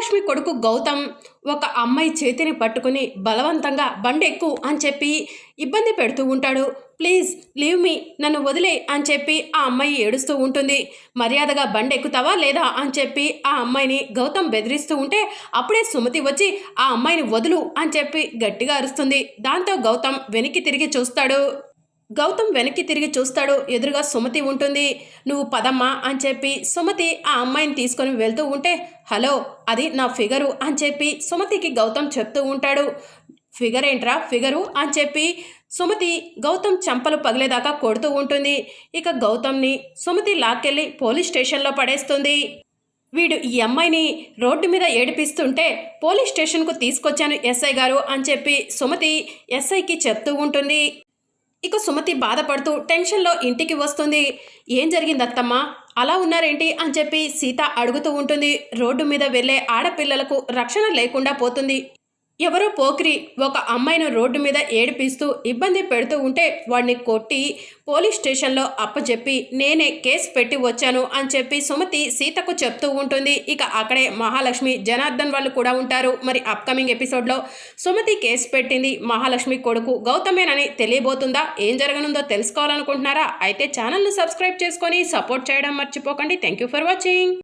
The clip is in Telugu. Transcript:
మహాలక్ష్మి కొడుకు గౌతమ్ ఒక అమ్మాయి చేతిని పట్టుకుని బలవంతంగా బండెక్కు అని చెప్పి ఇబ్బంది పెడుతూ ఉంటాడు. ప్లీజ్ లీవ్ మీ నన్ను వదిలే అని చెప్పి ఆ అమ్మాయి ఏడుస్తూ ఉంటుంది. మర్యాదగా బండెక్కుతావా లేదా? అని చెప్పి ఆ అమ్మాయిని గౌతమ్ బెదిరిస్తూ ఉంటే అప్పుడే సుమతి వచ్చి ఆ అమ్మాయిని వదులు అని చెప్పి గట్టిగా అరుస్తుంది. దాంతో గౌతమ్ వెనక్కి తిరిగి చూస్తాడు. గౌతమ్ వెనక్కి తిరిగి చూస్తాడు. ఎదురుగా సుమతి ఉంటుంది. నువ్వు పదమ్మా అని చెప్పి సుమతి ఆ అమ్మాయిని తీసుకొని వెళ్తూ ఉంటే హలో అది నా ఫిగరు అని చెప్పి సుమతికి గౌతమ్ చెప్తూ ఉంటాడు. ఫిగర్ ఏంట్రా? ఫిగరు? అని చెప్పి సుమతి గౌతమ్ చంపలు పగిలేదాకా కొడుతూ ఉంటుంది. ఇక గౌతమ్ని సుమతి లాక్కెళ్ళి పోలీస్ స్టేషన్లో పడేస్తుంది. వీడు ఈ అమ్మాయిని రోడ్డు మీద ఏడిపిస్తుంటే పోలీస్ స్టేషన్కు తీసుకొచ్చాను ఎస్ఐ గారు అని చెప్పి సుమతి ఎస్ఐకి చెప్తూ ఉంటుంది. ఇక సుమతి బాధపడుతూ టెన్షన్లో ఇంటికి వస్తుంది. ఏం జరిగింది అత్తమ్మ? అలా ఉన్నారేంటి? అని చెప్పి సీత అడుగుతూ ఉంటుంది. రోడ్డు మీద వెళ్ళే ఆడపిల్లలకు రక్షణ లేకుండా పోతుంది. ఎవరో పోకిరి ఒక అమ్మాయిని రోడ్డు మీద ఏడిపిస్తూ ఇబ్బంది పెడుతూ ఉంటే వాడిని కొట్టి పోలీస్ స్టేషన్లో అప్పచెప్పి నేనే కేసు పెట్టి వచ్చాను అని చెప్పి సుమతి సీతకు చెప్తూ ఉంటుంది. ఇక అక్కడే మహాలక్ష్మి జనార్దన్ వాళ్ళు కూడా ఉంటారు. మరి అప్కమింగ్ ఎపిసోడ్లో సుమతి కేసు పెట్టింది. మహాలక్ష్మి కొడుకు గౌతమేనని తెలియబోతుందా? ఏం జరగనుందో తెలుసుకోవాలనుకుంటున్నారా? అయితే ఛానల్ను సబ్స్క్రైబ్ చేసుకొని సపోర్ట్ చేయడం మర్చిపోకండి. Thank you for watching